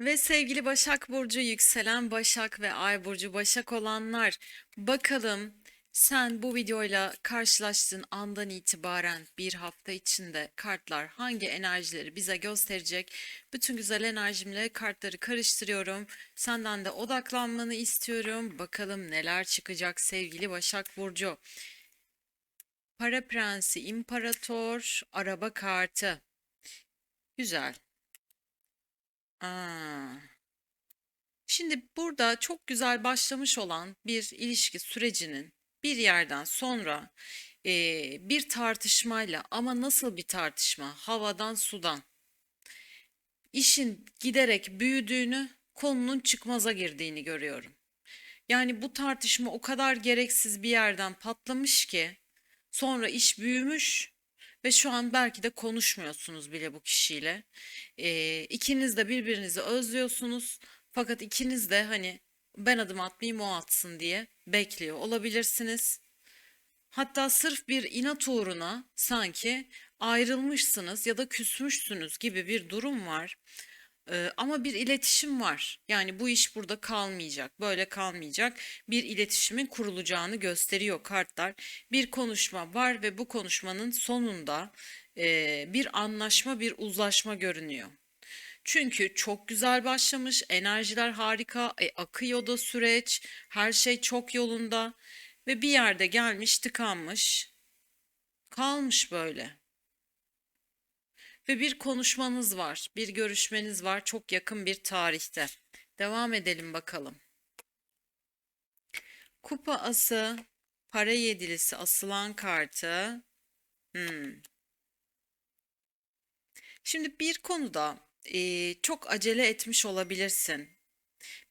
Ve sevgili Başak Burcu, yükselen Başak ve Ay Burcu Başak olanlar, bakalım sen bu videoyla karşılaştığın andan itibaren bir hafta içinde kartlar hangi enerjileri bize gösterecek? Bütün güzel enerjimle kartları karıştırıyorum. Senden de odaklanmanı istiyorum. Bakalım neler çıkacak sevgili Başak Burcu. Para Prensi, İmparator, Araba Kartı. Güzel. Şimdi burada çok güzel başlamış olan bir ilişki sürecinin bir yerden sonra eee, bir tartışmayla ama nasıl bir tartışma? Havadan sudan. İşin giderek büyüdüğünü, konunun çıkmaza girdiğini görüyorum. Yani bu tartışma o kadar gereksiz bir yerden patlamış ki sonra iş büyümüş ve şu an belki de konuşmuyorsunuz bile bu kişiyle. Ee, ikiniz de birbirinizi özlüyorsunuz fakat ikiniz de hani ben adım atmayayım o atsın diye bekliyor olabilirsiniz. Hatta sırf bir inat uğruna sanki ayrılmışsınız ya da küsmüşsünüz gibi bir durum var. Ama bir iletişim var. Yani bu iş burada kalmayacak, böyle kalmayacak. Bir iletişimin kurulacağını gösteriyor kartlar. Bir konuşma var ve bu konuşmanın sonunda bir anlaşma, bir uzlaşma görünüyor. Çünkü çok güzel başlamış, enerjiler harika, e, akıyor da süreç, her şey çok yolunda ve bir yerde gelmiş, tıkanmış, kalmış böyle. Ve bir konuşmanız var, bir görüşmeniz var çok yakın bir tarihte. Devam edelim bakalım. Kupa ası, para yedilisi asılan kartı. Hmm. Şimdi bir konuda eee, çok acele etmiş olabilirsin.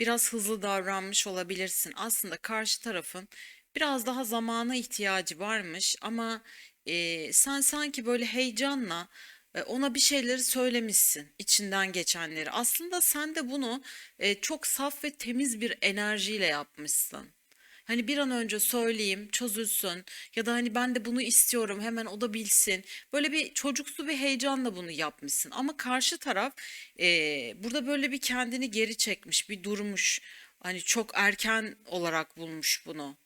Biraz hızlı davranmış olabilirsin. Aslında karşı tarafın biraz daha zamana ihtiyacı varmış ama eee, sen sanki böyle heyecanla e, ona bir şeyleri söylemişsin, içinden geçenleri. Aslında sen de bunu çok saf ve temiz bir enerjiyle yapmışsın. Hani bir an önce söyleyeyim, çözülsün ya da hani ben de bunu istiyorum, hemen o da bilsin. Böyle bir çocuksu bir heyecanla bunu yapmışsın. Ama karşı taraf e, burada böyle bir kendini geri çekmiş, bir durmuş. Hani çok erken olarak bulmuş bunu.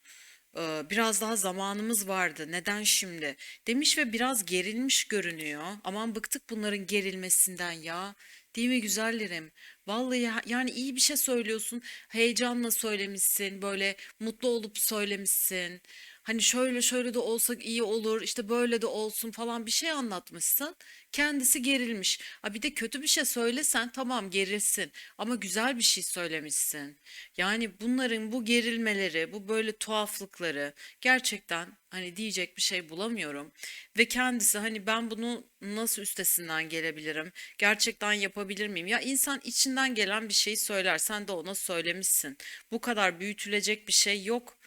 Biraz daha zamanımız vardı. Neden şimdi? Demiş ve biraz gerilmiş görünüyor. Aman bıktık bunların gerilmesinden ya. Değil mi güzellerim? Vallahi yani iyi bir şey söylüyorsun. Heyecanla söylemişsin. Böyle mutlu olup söylemişsin. Hani şöyle şöyle de olsak iyi olur. işte böyle de olsun falan bir şey anlatmışsın. Kendisi gerilmiş. Ha bir de kötü bir şey söylesen tamam gerilsin. Ama güzel bir şey söylemişsin. Yani bunların bu gerilmeleri, bu böyle tuhaflıkları gerçekten hani diyecek bir şey bulamıyorum. Ve kendisi hani ben bunu nasıl üstesinden gelebilirim? Gerçekten yapabilir miyim? Ya insan içinden gelen bir şeyi söyler. Sen de ona söylemişsin. Bu kadar büyütülecek bir şey yok.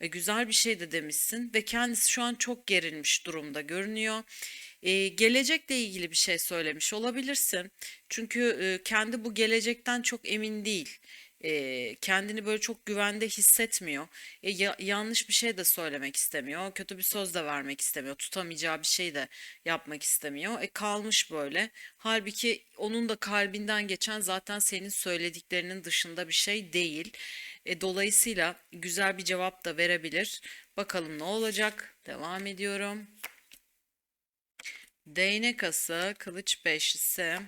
E, güzel bir şey de demişsin ve kendisi şu an çok gerilmiş durumda görünüyor. E, gelecekle ilgili bir şey söylemiş olabilirsin. Çünkü e, kendi bu gelecekten çok emin değil. E, kendini böyle çok güvende hissetmiyor. E, ya- yanlış bir şey de söylemek istemiyor. Kötü bir söz de vermek istemiyor. Tutamayacağı bir şey de yapmak istemiyor. E, kalmış böyle. Halbuki onun da kalbinden geçen zaten senin söylediklerinin dışında bir şey değil. E, dolayısıyla güzel bir cevap da verebilir. Bakalım ne olacak? Devam ediyorum. Değnek ası, kılıç beşlisi.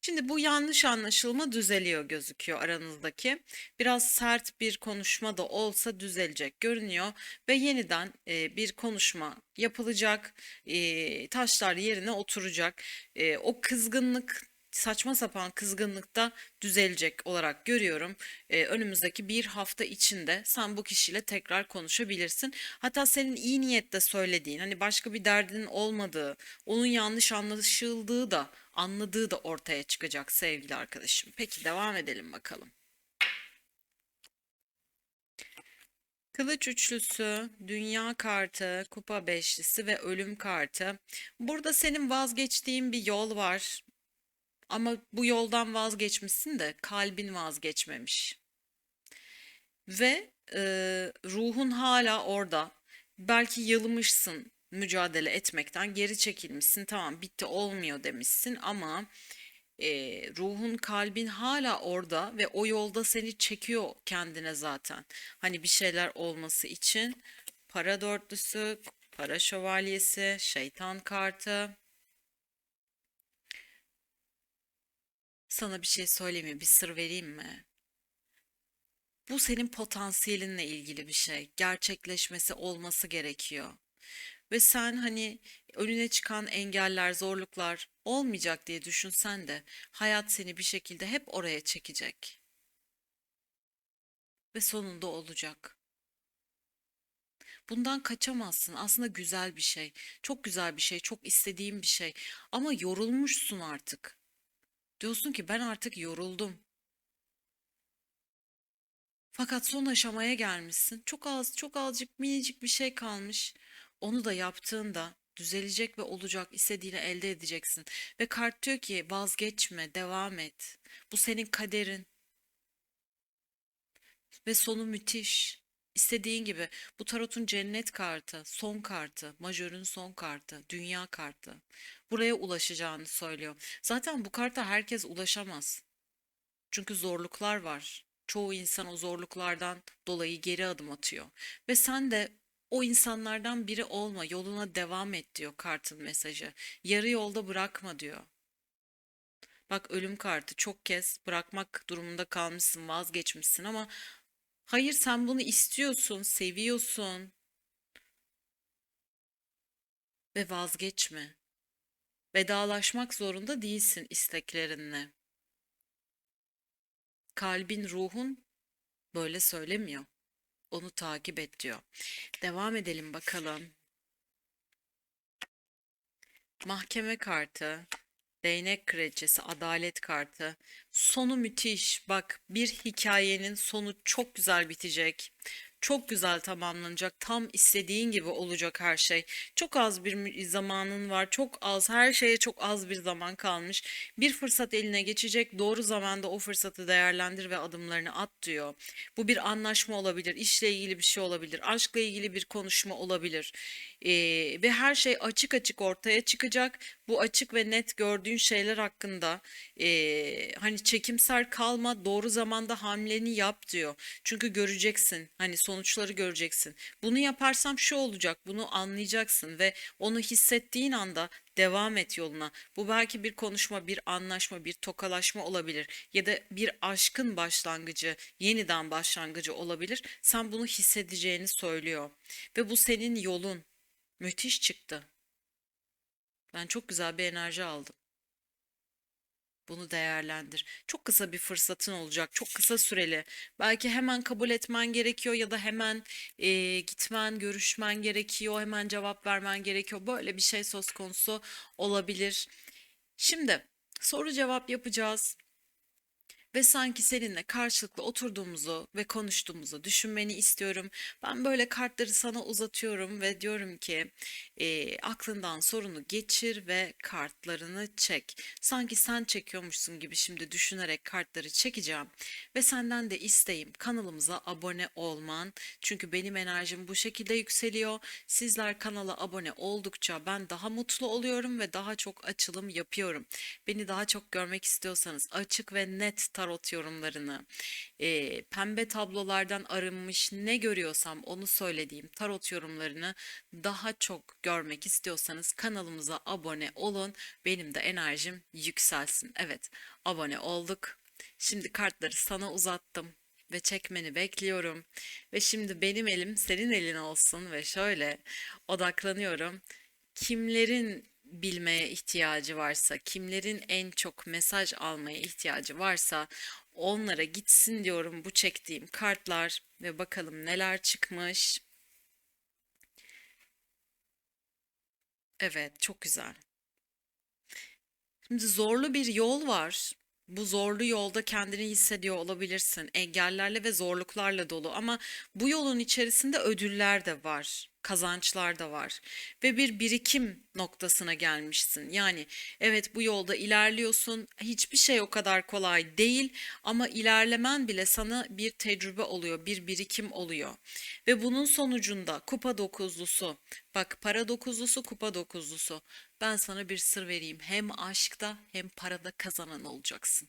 Şimdi bu yanlış anlaşılma düzeliyor gözüküyor aranızdaki. Biraz sert bir konuşma da olsa düzelecek görünüyor ve yeniden e, bir konuşma yapılacak. E, taşlar yerine oturacak. E, o kızgınlık saçma sapan kızgınlık da düzelecek olarak görüyorum. E, önümüzdeki bir hafta içinde sen bu kişiyle tekrar konuşabilirsin. Hatta senin iyi niyetle söylediğin, hani başka bir derdinin olmadığı, onun yanlış anlaşıldığı da anladığı da ortaya çıkacak sevgili arkadaşım. Peki devam edelim bakalım. Kılıç üçlüsü, dünya kartı, kupa beşlisi ve ölüm kartı. Burada senin vazgeçtiğin bir yol var. Ama bu yoldan vazgeçmişsin de kalbin vazgeçmemiş. Ve e, ruhun hala orada. Belki yılmışsın mücadele etmekten, geri çekilmişsin. Tamam bitti olmuyor demişsin ama e, ruhun, kalbin hala orada ve o yolda seni çekiyor kendine zaten. Hani bir şeyler olması için para dörtlüsü, para şövalyesi, şeytan kartı. Sana bir şey söyleyeyim mi? Bir sır vereyim mi? Bu senin potansiyelinle ilgili bir şey. Gerçekleşmesi olması gerekiyor. Ve sen hani önüne çıkan engeller, zorluklar olmayacak diye düşünsen de hayat seni bir şekilde hep oraya çekecek. Ve sonunda olacak. Bundan kaçamazsın. Aslında güzel bir şey. Çok güzel bir şey, çok istediğim bir şey. Ama yorulmuşsun artık. Diyorsun ki ben artık yoruldum. Fakat son aşamaya gelmişsin. Çok az, çok azıcık minicik bir şey kalmış. Onu da yaptığında düzelecek ve olacak, istediğini elde edeceksin. Ve kart diyor ki vazgeçme, devam et. Bu senin kaderin ve sonu müthiş. İstediğin gibi bu tarotun cennet kartı, son kartı, majörün son kartı, dünya kartı. Buraya ulaşacağını söylüyor. Zaten bu karta herkes ulaşamaz. Çünkü zorluklar var. Çoğu insan o zorluklardan dolayı geri adım atıyor. Ve sen de o insanlardan biri olma, yoluna devam et diyor kartın mesajı. Yarı yolda bırakma diyor. Bak ölüm kartı çok kez bırakmak durumunda kalmışsın, vazgeçmişsin ama hayır sen bunu istiyorsun, seviyorsun ve vazgeçme. Vedalaşmak zorunda değilsin isteklerinle. Kalbin, ruhun böyle söylemiyor. Onu takip et diyor. Devam edelim bakalım. Mahkeme kartı, değnek kraliçesi, adalet kartı. Sonu müthiş. Bak bir hikayenin sonu çok güzel bitecek. Çok güzel tamamlanacak. Tam istediğin gibi olacak her şey. Çok az bir zamanın var. Çok az. Her şeye çok az bir zaman kalmış. Bir fırsat eline geçecek. Doğru zamanda o fırsatı değerlendir ve adımlarını at diyor. Bu bir anlaşma olabilir. işle ilgili bir şey olabilir. Aşkla ilgili bir konuşma olabilir. Ee, ve her şey açık açık ortaya çıkacak. Bu açık ve net gördüğün şeyler hakkında ee, hani çekimser kalma, doğru zamanda hamleni yap diyor. Çünkü göreceksin, hani sonuçları göreceksin. Bunu yaparsam şu olacak, bunu anlayacaksın ve onu hissettiğin anda devam et yoluna. Bu belki bir konuşma, bir anlaşma, bir tokalaşma olabilir ya da bir aşkın başlangıcı, yeniden başlangıcı olabilir. Sen bunu hissedeceğini söylüyor ve bu senin yolun. Müthiş çıktı. Ben çok güzel bir enerji aldım. Bunu değerlendir. Çok kısa bir fırsatın olacak, çok kısa süreli. Belki hemen kabul etmen gerekiyor ya da hemen e, gitmen, görüşmen gerekiyor, hemen cevap vermen gerekiyor. Böyle bir şey söz konusu olabilir. Şimdi soru cevap yapacağız. Ve sanki seninle karşılıklı oturduğumuzu ve konuştuğumuzu düşünmeni istiyorum. Ben böyle kartları sana uzatıyorum ve diyorum ki e, aklından sorunu geçir ve kartlarını çek. Sanki sen çekiyormuşsun gibi şimdi düşünerek kartları çekeceğim. Ve senden de isteğim kanalımıza abone olman. Çünkü benim enerjim bu şekilde yükseliyor. Sizler kanala abone oldukça ben daha mutlu oluyorum ve daha çok açılım yapıyorum. Beni daha çok görmek istiyorsanız açık ve net tarot yorumlarını, e, pembe tablolardan arınmış ne görüyorsam onu söylediğim tarot yorumlarını daha çok görmek istiyorsanız kanalımıza abone olun. Benim de enerjim yükselsin. Evet, abone olduk. Şimdi kartları sana uzattım ve çekmeni bekliyorum. Ve şimdi benim elim senin elin olsun ve şöyle odaklanıyorum. Kimlerin bilmeye ihtiyacı varsa, kimlerin en çok mesaj almaya ihtiyacı varsa onlara gitsin diyorum bu çektiğim kartlar ve bakalım neler çıkmış. Evet, çok güzel. Şimdi zorlu bir yol var. Bu zorlu yolda kendini hissediyor olabilirsin. Engellerle ve zorluklarla dolu ama bu yolun içerisinde ödüller de var. Kazançlar da var ve bir birikim noktasına gelmişsin. Yani evet bu yolda ilerliyorsun. Hiçbir şey o kadar kolay değil ama ilerlemen bile sana bir tecrübe oluyor, bir birikim oluyor. Ve bunun sonucunda kupa dokuzlusu, bak para dokuzlusu, kupa dokuzlusu. Ben sana bir sır vereyim. Hem aşkta hem parada kazanan olacaksın.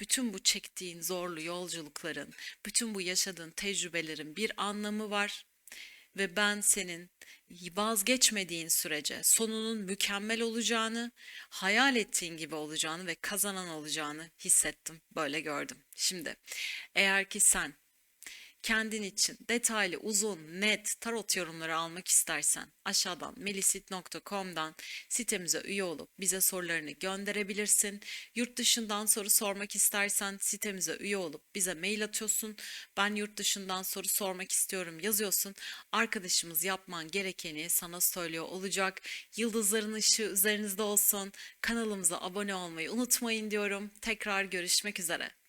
Bütün bu çektiğin zorlu yolculukların, bütün bu yaşadığın tecrübelerin bir anlamı var ve ben senin vazgeçmediğin sürece sonunun mükemmel olacağını, hayal ettiğin gibi olacağını ve kazanan olacağını hissettim, böyle gördüm. Şimdi eğer ki sen kendin için detaylı, uzun, net tarot yorumları almak istersen aşağıdan melisit.com'dan sitemize üye olup bize sorularını gönderebilirsin. Yurt dışından soru sormak istersen sitemize üye olup bize mail atıyorsun. Ben yurt dışından soru sormak istiyorum yazıyorsun. Arkadaşımız yapman gerekeni sana söylüyor olacak. Yıldızların ışığı üzerinizde olsun. Kanalımıza abone olmayı unutmayın diyorum. Tekrar görüşmek üzere.